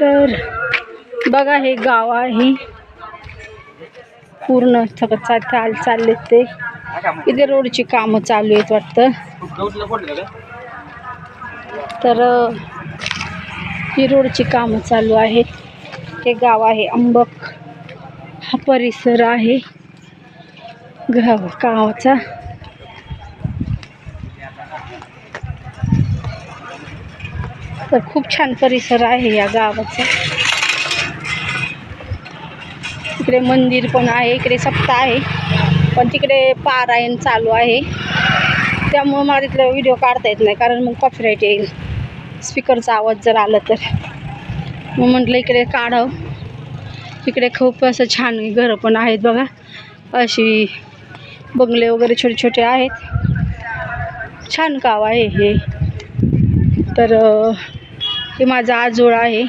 तर बघा हे गाव आहे. पूर्ण सगळं चा चाल चालले ते. इथे रोडची कामं चालू आहेत वाटतं. तर ही रोडची कामं चालू आहेत. हे गाव आहे अंबक. हा परिसर आहे. गाव गावाचा. तर खूप छान परिसर आहे या गावाचा. इकडे मंदिर पण आहे इकडे सप्ता आहे पण तिकडे पारायण चालू आहे. त्यामुळं मला तिथला व्हिडिओ काढता येत नाही कारण मग कॉपीराईट येईल. स्पीकरचा आवाज जर आला तर. मग म्हटलं इकडे काढावं. इकडे खूप असं छान घरं पण आहेत बघा. अशी बंगले वगैरे छोटे छोटे आहेत. छान गाव आहे हे. तर हे माझं आजोळ आहे.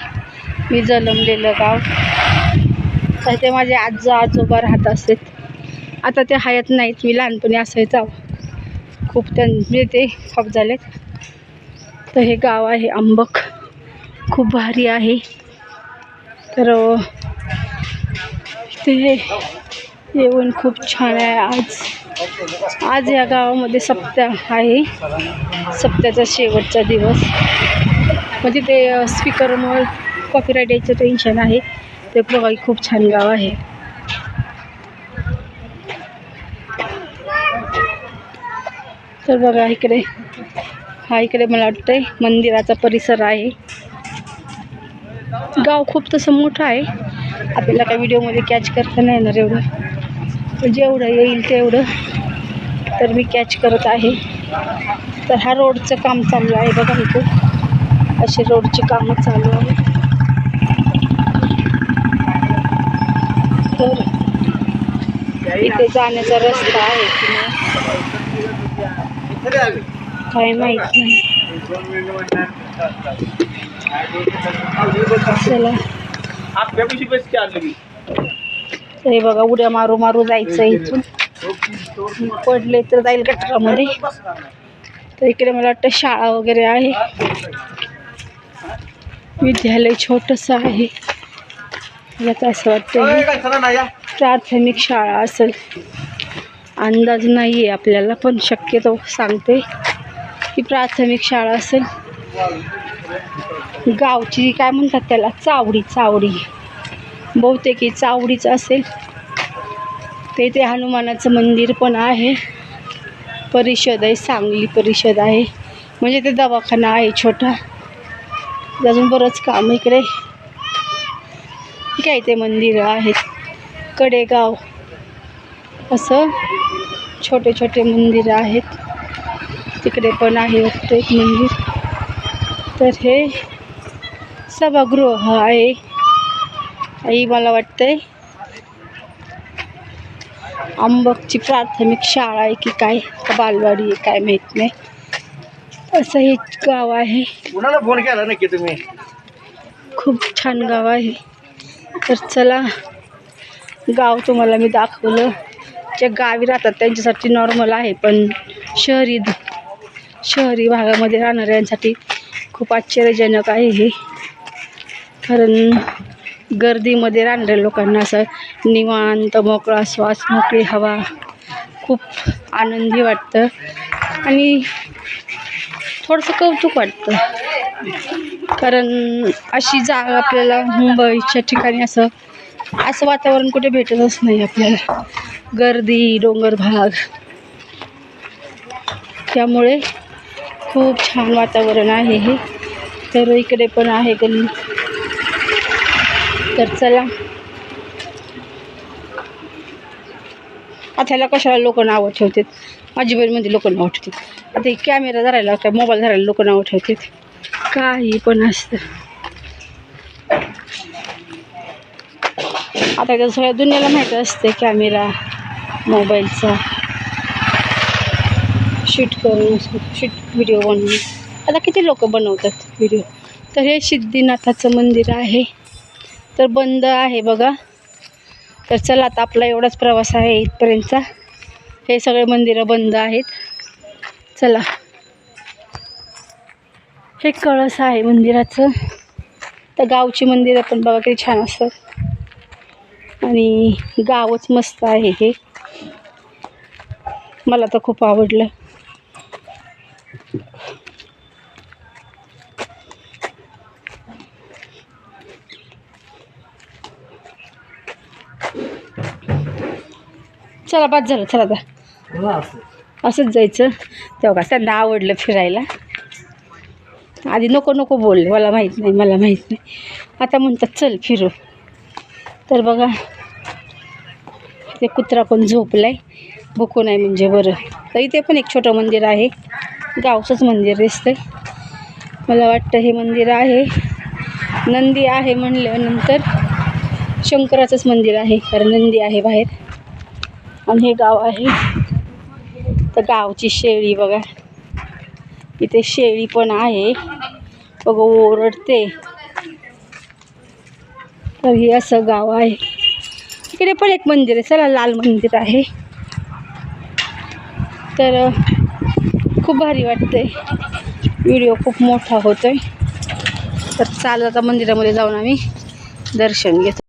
मी जन्मलेलं गाव. तर ते माझे आजो आजोबा राहत असत आता ते हयात नाहीत. मी लहानपणी असायचा खूप त्यां म्हणजे ते खप झालेत. तर हे गाव आहे अंबक खूप भारी आहे. तर ते येऊन खूप छान आहे आज. आज या गावामध्ये सप्ताह आहे. सप्त्याचा शेवटचा दिवस. म्हणजे ते स्पीकरमुळे कॉपीराईट यायचं टेन्शन आहे. ते बघा खूप छान गाव आहे. तर बघा इकडे हा इकडे मला वाटतंय मंदिराचा परिसर आहे. गाव खूप तसं मोठं आहे. आपल्याला काय व्हिडिओमध्ये कॅच करता नाही येणार एवढं. जेवढं येईल तेवढं. तर मी कॅच करत आहे. तर हा रोडचं काम चालू आहे बघा इथं. अशी रोडची कामं चालू आहे तर इथे जाण्याचा रस्ता आहे की नाही? काय माहीत नाही. चला. हे बघा उड्या मारू मारू जायचं इथून. पडले तर जाईल गटरामध्ये. तर इकडे मला वाटतं शाळा वगैरे आहे. विद्यालय छोटंसं आहे. मला असं वाटतं प्राथमिक शाळा असेल. अंदाज नाही आहे आपल्याला पण शक्यतो सांगते की प्राथमिक शाळा असेल. गावची काय म्हणतात त्याला? चावडी चावडी. बहुतेक ही चावडीच असेल. ते इथे हनुमानाचं मंदिर पण आहे. परिषद आहे सांगली परिषद आहे. म्हणजे ते दवाखाना आहे छोटा. म्हणजे अजून बरंच काम इकडे. काय ते मंदिरं आहेत. कडेगाव. असं छोटे छोटे मंदिरं आहेत. तिकडे पण आहे वाटतं एक मंदिर. तर हे सभागृह आहे. आई मला वाटतंय अंबकची प्राथमिक शाळा आहे की काय? बालवाडी आहे काय माहीत नाही. असं हे गाव आहे. कुणाला फोन केला नक्की तुम्ही? खूप छान गाव आहे. तर चला गाव तुम्हाला मी दाखवलं. जे गावी राहतात त्यांच्यासाठी नॉर्मल आहे पण शहरी शहरी भागामध्ये राहणाऱ्यांसाठी खूप आश्चर्यजनक आहे हे. कारण गर्दीमध्ये राहणाऱ्या लोकांना असं निवांत मोकळा श्वास मोकळी हवा खूप आनंदी वाटतं. आणि थोडंसं कौतुक वाटतं. कारण अशी जागा आपल्याला मुंबईच्या ठिकाणी असं असं वातावरण कुठे भेटतच नाही आपल्याला. गर्दी डोंगर भाग. त्यामुळे खूप छान वातावरण आहे हे. तर इकडे पण आहे गल्ली. तर चला. आता ह्याला कशाला लोक नावं ठेवतात? माझी बहीणमध्ये लोक नावं ठेवतात. आता कॅमेरा धरायला काय मोबाईल धरायला लोक नावं ठेवतात. काही पण असतं. आता तर सगळ्या दुनियाला माहीत असते कॅमेरा मोबाईलचा शूट करून शूट व्हिडिओ बनवून. आता किती लोक बनवतात व्हिडिओ तर हे सिद्धिनाथाचं मंदिर आहे. तर बंद आहे बघा. तर चला आता आपला एवढाच प्रवास आहे इथपर्यंतचा. हे सगळे मंदिरं बंद आहेत. चला. हे कळस आहे मंदिराचं. तर गावची मंदिरं पण बघा किती छान असतात. आणि गावच मस्त आहे हे. मला तर खूप आवडलं. चला बाद झालं चला आता असंच जायचं. तेव्हा का त्यांना आवडलं फिरायला. आधी नको नको बोलले मला माहीत नाही मला माहीत नाही. आता म्हणतात चल फिरू. तर बघा ते कुत्रा पण झोपलाय. भुकू नाही म्हणजे बरं. तर इथे पण एक छोटं मंदिर आहे. गावचंच मंदिर दिसतंय. मला वाटतं हे मंदिर आहे. नंदी आहे म्हणल्यानंतर शंकराचंच मंदिर आहे कारण नंदी आहे बाहेर. आणि हे गाव आहे. तर गावची शेळी बघा. इथे शेळी पण आहे. बघा ओरडते. तर हे असं गाव आहे. इकडे पण एक मंदिर आहे. चला लाल मंदिर आहे. तर खूप भारी वाटतंय. व्हिडिओ खूप मोठा होतोय. तर चालू आता मंदिरामध्ये जाऊन आम्ही दर्शन घेतो.